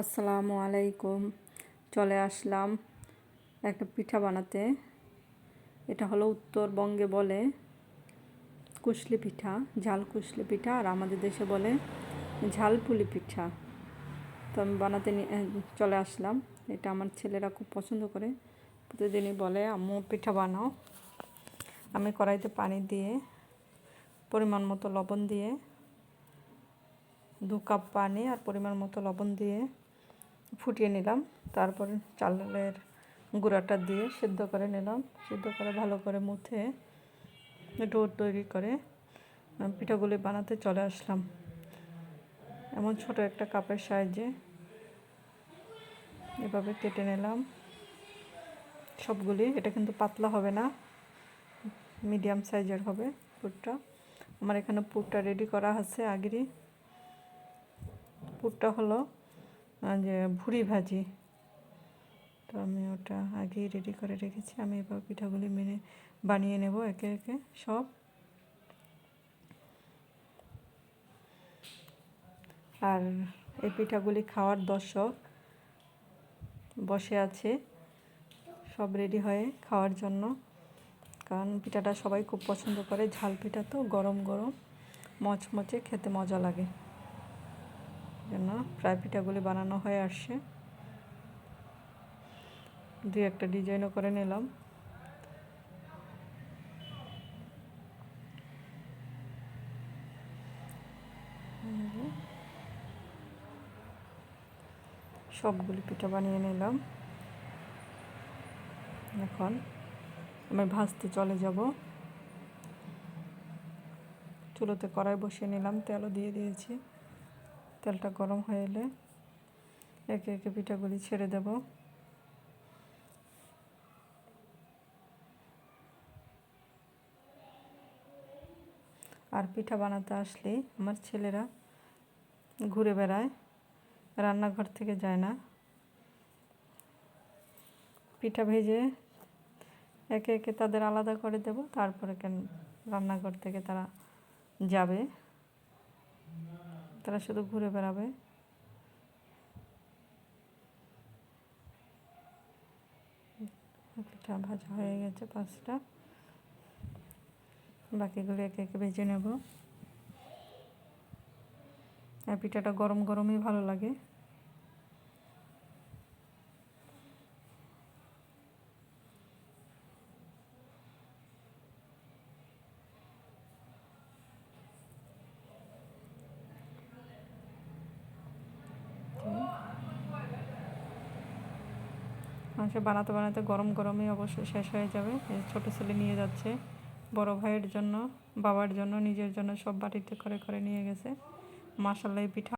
আসসালামু আলাইকুম। চলে আসলাম একটা পিঠা বানাতে। এটা হলো উত্তরবঙ্গে বলে কুশলি পিঠা, ঝাল কুশলি পিঠা, আর আমাদের দেশে বলে ঝালপুলি পিঠা। তো আমি বানাতে চলে আসলাম। এটা আমার ছেলেরা খুব পছন্দ করে। প্রতিদিনই বলে, আম্মু, পিঠা বানাও। আমি কড়াইতে পানি দিয়ে, পরিমাণ মতো লবণ দিয়ে দু কাপ পানি আর পরিমাণ মতো লবণ দিয়ে ফুটিয়ে নিলাম। তারপর চালের গুঁড়াটা দিয়ে সেদ্ধ করে নিলাম। সেদ্ধ করে ভালো করে মুথে ডো তৈরি করে পিঠাগুলি বানাতে চলে আসলাম। এমন ছোট একটা কাপের সাহায্যে এভাবে কেটে নিলাম। সবগুলি, এটা কিন্তু পাতলা হবে না, মিডিয়াম সাইজের হবে পুরটা। আমার এখানে পুরটা রেডি করা আছে আগেরই। পুরটা হলো যে ভুড়ি ভাজি। তো আমি ওটা আগেই রেডি করে রেখেছি। আমি এবার পিঠাগুলি মেনে বানিয়ে নেব একে একে সব। আর এই পিঠাগুলি খাওয়ার দর্শক বসে আছে, সব রেডি হয়ে খাওয়ার জন্য। কারণ পিঠাটা সবাই খুব পছন্দ করে। ঝাল পিঠা তো গরম গরম, মচমচে খেতে মজা লাগে। জন্য ফ্রাই পিঠাগুলি বানানো হয়ে আসছে। দুই একটা ডিজাইনও করে নিলাম। সবগুলি পিঠা বানিয়ে নিলাম। এখন আমি ভাজতে চলে যাব। চুলোতে কড়াই বসিয়ে নিলাম, তেলও দিয়ে দিয়েছি। তেলটা গরম হয়ে এলে একে একে পিঠাগুলি ছেড়ে দেব। আর পিঠা বানাতে আসলে আমার ছেলেরা ঘুরে বেড়ায়, রান্নাঘর থেকে যায় না। পিঠা ভেজে একে একে তাদের আলাদা করে দেব, তারপরে কেন রান্নাঘর থেকে তারা যাবে। তারা শুধু ঘুরে বেড়াবে। পিঠা ভাজা হয়ে গেছে পাঁচটা। বাকিগুলো একে একে ভেজে নেব। আর পিঠাটা গরম গরমই ভালো লাগে। মাংস বানাতে বানাতে গরম গরমই অবশ্য শেষ হয়ে যাবে। ছোট ছেলে নিয়ে যাচ্ছে, বড় ভাইয়ের জন্য, বাবার জন্য, নিজের জন্য সব বাটিতে করে করে নিয়ে গেছে। মাসাল্লাই পিঠা